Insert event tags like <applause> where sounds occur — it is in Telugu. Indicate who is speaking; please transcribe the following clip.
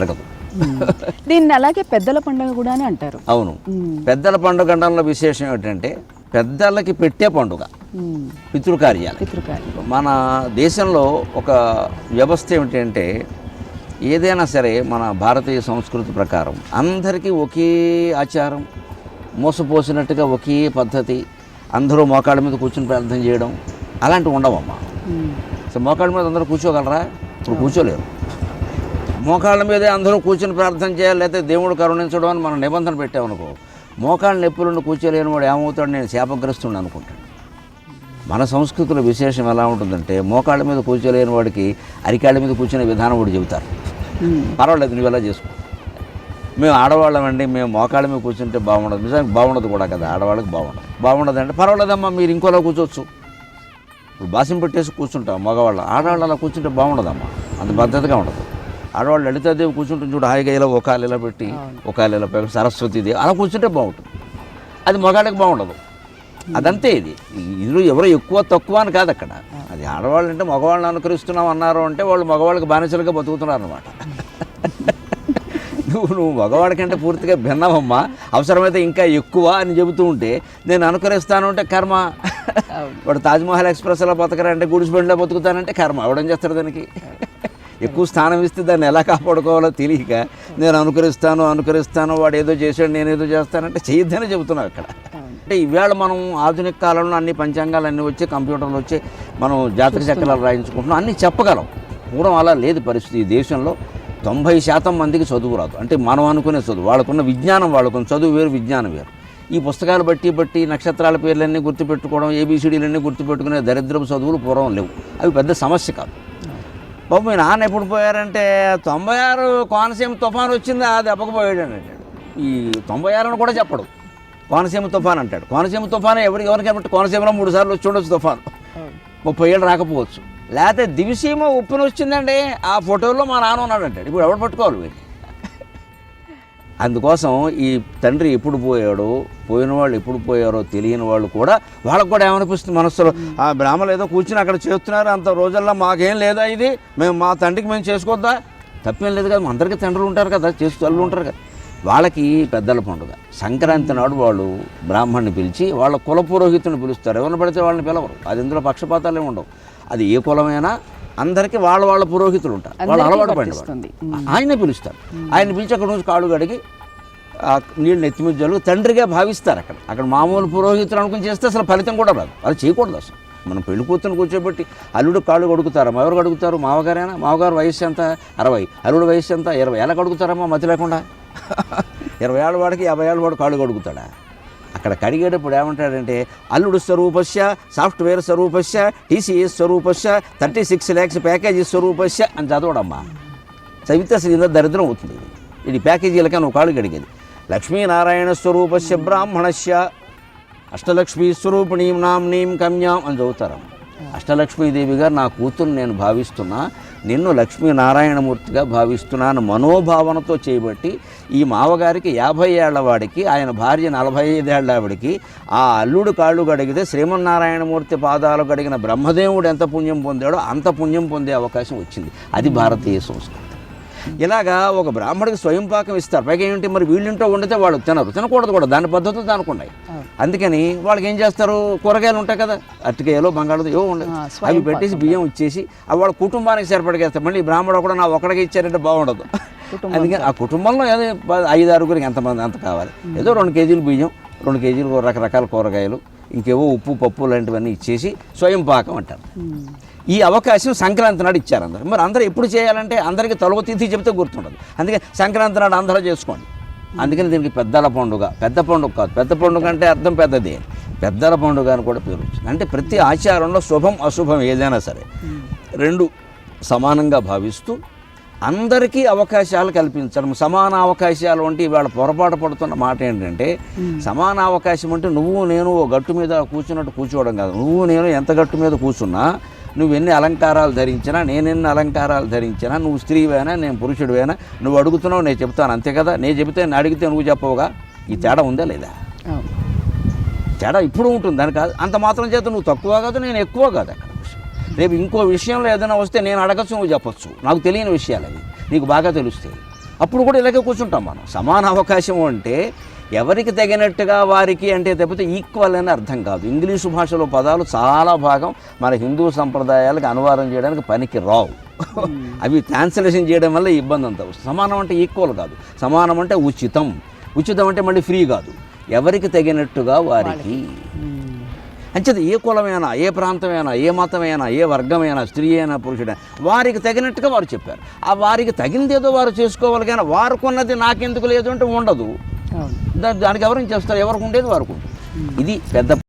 Speaker 1: జరగదు
Speaker 2: దీన్ని అలాగే పెద్దల పండుగ కూడా అని అంటారు.
Speaker 1: అవును. పెద్దల పండుగ అనడంలో విశేషం ఏంటంటే పెద్దలకి పెట్టే పండుగ. పితృకార్యాలు.
Speaker 2: పితృకార్యం
Speaker 1: మన దేశంలో ఒక వ్యవస్థ ఏమిటంటే ఏదైనా సరే మన భారతీయ సంస్కృతి ప్రకారం అందరికీ ఒకే ఆచారం మోసపోసినట్టుగా ఒకే పద్ధతి అందరూ మోకాళ్ళ మీద కూర్చుని ప్రార్థన చేయడం అలాంటివి ఉండవమ్మా.
Speaker 2: మ్మ్.
Speaker 1: సో మోకాళ్ళ మీద అందరూ కూర్చోగలరా? ఇప్పుడు కూర్చోలేరు. మోకాళ్ళ మీదే అందరూ కూర్చుని ప్రార్థన చేయాలి లేకపోతే దేవుడు కరుణించడం అని మనం నిబంధన పెట్టామనుకో మోకాళ్ళ నొప్పులను కూర్చోలేని వాడు ఏమవుతాడు? నేను శాపగ్రస్తుడు అనుకుంటాను. మన సంస్కృతిలో విశేషం ఎలా ఉంటుందంటే మోకాళ్ళ మీద కూర్చోలేని వాడికి అరికాళ్ళ మీద కూర్చునే విధానం కూడా చెబుతారు. పర్వాలేదు నువ్వు ఎలా చేసుకో? మేము ఆడవాళ్ళమండి మేము మోకాళ్ళ మీద కూర్చుంటే బాగుండదు. నిజానికి బాగుండదు కూడా కదా ఆడవాళ్ళకి బాగుండదు. బాగుండదు అంటే పర్వాలేదమ్మా మీరు ఇంకోలా కూర్చోవచ్చు. ఇప్పుడు బాసం పెట్టేసి కూర్చుంటాం మగవాళ్ళు. ఆడవాళ్ళు అలా కూర్చుంటే బాగుండదమ్మా అంత పద్ధతిగా ఉండదు. ఆడవాళ్ళు లలితాదేవి కూర్చుంటుంది చూడు హాయిగా ఇలా ఒక ఇలా పెట్టి ఒక ఇలా పెట్టి సరస్వతిదేవి అలా కూర్చుంటే బాగుంటుంది. అది మగాళ్ళకి బాగుండదు. అదంతే ఇది. ఇందులో ఎవరో ఎక్కువ తక్కువ అని కాదు అక్కడ. అది ఆడవాళ్ళు అంటే మగవాళ్ళని అనుకరిస్తున్నాం అన్నారు అంటే వాళ్ళు మగవాళ్ళకి బానిసలుగా బతుకుతున్నారు అనమాట నువ్వు నువ్వు మగవాడికంటే పూర్తిగా భిన్నమమ్మా అవసరమైతే ఇంకా ఎక్కువ అని చెబుతూ ఉంటే నేను అనుకరిస్తాను అంటే కర్మ. వాడు తాజ్మహల్ ఎక్స్ప్రెస్లో బతకరంటే గుడిసి బండిలో బతుకుతానంటే కర్మ. ఎవడేం చేస్తాడు దానికి? ఎక్కువ స్థానం ఇస్తే దాన్ని ఎలా కాపాడుకోవాలో తెలియక నేను అనుకరిస్తాను అనుకరిస్తాను వాడు ఏదో చేశాడు నేను ఏదో చేస్తానంటే చేయొద్దని చెబుతున్నావు అక్కడ. అంటే ఈవేళ మనం ఆధునిక కాలంలో అన్ని పంచాంగాలు అన్నీ వచ్చి కంప్యూటర్లు వచ్చి మనం జాతక చక్రాలు రాయించుకుంటున్నాం అన్నీ చెప్పగలం. పూర్వం అలా లేదు పరిస్థితి ఈ దేశంలో. తొంభై శాతం మందికి చదువు రాదు. అంటే మనం అనుకునే చదువు వాళ్ళకున్న విజ్ఞానం వాళ్ళకున్న చదువు వేరు విజ్ఞానం వేరు. ఈ పుస్తకాలు బట్టి బట్టి నక్షత్రాల పేర్లన్నీ గుర్తుపెట్టుకోవడం ఏబీసీడీలన్నీ గుర్తుపెట్టుకునే దరిద్రపు చదువులు పూర్వం లేవు. అవి పెద్ద సమస్య కాదు. బాబు మీ నాన్న ఎప్పుడు పోయారంటే తొంభై ఆరు కోనసీమ తుఫాన్ వచ్చింది? ఆ దెబ్బకు పోయాడు అని అంటాడు. ఈ తొంభై ఆరు అని కూడా చెప్పడు. కోనసీమ తుఫాన్ అంటాడు. కోనసీమ తుఫాన్ ఎవరికి ఎవరికి కోనసీమలో మూడు సార్లు వచ్చి ఉండొచ్చు తుఫాన్. ముప్పై ఏళ్ళు రాకపోవచ్చు. లేకపోతే దివిసీమ ఉప్పుని వచ్చిందండి ఆ ఫోటోలో మా నాన్న ఉన్నాడు అంటాడు ఇప్పుడు ఎవడు పట్టుకోవాలి వీళ్ళు అందుకోసం ఈ తండ్రి ఎప్పుడు పోయాడో పోయిన వాళ్ళు ఎప్పుడు పోయారో తెలియని వాళ్ళు కూడా వాళ్ళకు కూడా ఏమనిపిస్తుంది మనసులో ఆ బ్రాహ్మణులు ఏదో కూర్చుని అక్కడ చేస్తున్నారు అంత రోజుల్లో మాకేం లేదా ఇది? మేము మా తండ్రికి మేము చేసుకోవద్దా? తప్పేం లేదు కదా అందరికీ తండ్రులు ఉంటారు కదా చేస్తూ తల్లులు ఉంటారు కదా. వాళ్ళకి పెద్దల పండుగ. సంక్రాంతి నాడు వాళ్ళు బ్రాహ్మణ్ణి పిలిచి వాళ్ళ కుల పురోహితుని పిలుస్తారు. ఎవరిని పడితే వాళ్ళని పిలవరు. అది ఇందులో పక్షపాతాలే ఉండవు. అది ఏ కులమైనా అందరికీ వాళ్ళ వాళ్ళ పురోహితులు ఉంటారు. వాళ్ళు అలవాటు
Speaker 2: వర్తిస్తుంది.
Speaker 1: ఆయనే పిలుస్తారు. ఆయన పిలిచి అక్కడ నుంచి కాళ్ళు కడిగి ఆ నీళ్ళు నెత్తిమీద జల్లు తండ్రిగా భావిస్తారు అక్కడ. అక్కడ మామూలు పురోహితులు అనుకుని చేస్తే అసలు ఫలితం కూడా రాదు. అది చేయకూడదు అసలు. మనం పెళ్ళి కూతురు కూర్చోబెట్టి అల్లుడు కాళ్ళు కడుగుతారు? ఎవరు కడుగుతారు? మావగారేనా మావగారు వయసు ఎంత? అరవై. అల్లుడు వయసు ఎంత? ఇరవై. ఎలా కడుగుతారమ్మా మతి లేకుండా? <laughs> ఇరవై ఏళ్ళ వాడికి యాభై ఏళ్ళ వాడు కాళ్ళు కడుగుతాడా? అక్కడ కడిగేటప్పుడు ఏమంటాడంటే అల్లుడు స్వరూపస్య సాఫ్ట్వేర్ స్వరూపస్య టీసీఎస్ స్వరూపస్య థర్టీ సిక్స్ ల్యాక్స్ ప్యాకేజీ స్వరూపస్య అని చదవడమ్మా. చదివితే అసలు ఇంత దరిద్రం అవుతుంది. ఇది. ప్యాకేజీలకే నువ్వు కాళ్ళు కడిగేది. లక్ష్మీనారాయణ స్వరూపస్య బ్రాహ్మణస్య అష్టలక్ష్మీ స్వరూపిణీం నామ్నీం కమ్యాం అని చదువుతారమ్మ. అష్టలక్ష్మీదేవిగా నా కూతురు నేను భావిస్తున్నా నిన్ను లక్ష్మీనారాయణమూర్తిగా భావిస్తున్నాను మనోభావనతో చేయబట్టి ఈ మావగారికి యాభై ఏళ్ళ వాడికి ఆయన భార్య నలభై ఐదేళ్ళ ఆవిడికి ఆ అల్లుడు కాళ్ళు గడిగితే శ్రీమన్నారాయణమూర్తి పాదాలు గడిగిన బ్రహ్మదేవుడు ఎంత పుణ్యం పొందాడో అంత పుణ్యం పొందే అవకాశం వచ్చింది. అది భారతీయ సంస్కృతి. ఇలాగా ఒక బ్రాహ్మడికి స్వయం పాకం ఇస్తారు. పైగా ఏంటి మరి వీళ్ళింటో వండితే వాళ్ళు తినరు. తినకూడదు కూడా. దాని పద్ధతులు దానికి ఉన్నాయి అందుకని వాళ్ళకి ఏం చేస్తారు? కూరగాయలు ఉంటాయి కదా. అరటికాయలు బంగాళదు ఏవో
Speaker 2: స్వయం
Speaker 1: అవి పెట్టేసి బియ్యం ఇచ్చేసి అవి వాళ్ళ కుటుంబానికి సరిపడగేస్తారు మళ్ళీ బ్రాహ్మడు కూడా నా ఒక్కడికి ఇచ్చారంటే బాగుండదు. అందుకని ఆ కుటుంబంలో ఏదో ఐదు ఆరుగురికి ఎంతమంది ఎంత కావాలి. ఏదో రెండు కేజీలు బియ్యం రెండు కేజీలు రకరకాల కూరగాయలు ఇంకేవో ఉప్పు పప్పు లాంటివన్నీ ఇచ్చేసి స్వయం పాకం అంటారు. ఈ అవకాశం సంక్రాంతి నాడు ఇచ్చారు అందరు. మరి అందరూ ఎప్పుడు చేయాలంటే అందరికీ తొలగ తిథి చెప్తే గుర్తుండదు. అందుకే సంక్రాంతి నాడు అందరూ చేసుకోండి. అందుకని దీనికి పెద్దల పండుగ పెద్ద పండుగ కాదు. పెద్ద పండుగ అంటే అర్థం పెద్దది. పెద్దల పండుగ అని కూడా పేరు వచ్చింది. అంటే ప్రతి ఆచారంలో శుభం అశుభం ఏదైనా సరే రెండు సమానంగా భావిస్తూ అందరికీ అవకాశాలు కల్పించడం సమాన అవకాశాలు అంటే ఇవాళ పొరపాటు పడుతున్న మాట ఏంటంటే సమాన అవకాశం అంటే నువ్వు నేను ఓ గట్టు మీద కూర్చున్నట్టు కూర్చోవడం కాదు. నువ్వు నేను ఎంత గట్టు మీద కూర్చున్నా నువ్వు ఎన్ని అలంకారాలు ధరించినా నేను ఎన్ని అలంకారాలు ధరించినా నువ్వు స్త్రీవైనా నేను పురుషుడివైనా నువ్వు అడుగుతున్నావు నేను చెప్తాను అంతే కదా? నేను చెబితే నేను అడిగితే నువ్వు చెప్పవుగా? ఈ తేడా ఉందా లేదా. తేడా ఇప్పుడు ఉంటుంది దాని కాదు అంత మాత్రం చేత నువ్వు తక్కువ కాదు నేను ఎక్కువ కాదు అక్కడ. రేపు ఇంకో విషయంలో ఏదైనా వస్తే నేను అడగచ్చు నువ్వు చెప్పొచ్చు. నాకు తెలియని విషయాలు అవి. నీకు బాగా తెలుస్తాయి. అప్పుడు కూడా ఇలాగే కూర్చుంటాం మనం. సమాన అవకాశం అంటే ఎవరికి తగినట్టుగా వారికి అంటే తప్పితే ఈక్వల్ అని అర్థం కాదు. ఇంగ్లీషు భాషలో పదాలు చాలా భాగం మన హిందూ సంప్రదాయాలకు అనువాదం చేయడానికి పనికి రావు. అవి ట్రాన్స్లేషన్ చేయడం వల్ల ఇబ్బంది అంతా. సమానం అంటే ఈక్వల్ కాదు. సమానం అంటే ఉచితం. ఉచితం అంటే మళ్ళీ ఫ్రీ కాదు. ఎవరికి తగినట్టుగా వారికి అంచేది ఏ కులమైనా ఏ ప్రాంతమైనా ఏ మతమైనా ఏ వర్గమైనా స్త్రీ అయినా పురుషుడైనా వారికి తగినట్టుగా వారు చెప్పారు. ఆ వారికి తగినదేదో వారు చేసుకోవాలి కానీ వారుకున్నది నాకెందుకు లేదు అంటే ఉండదు. దానికి ఎవరైనా చేస్తారు? ఎవరికి ఉండేది వారికి ఇది పెద్ద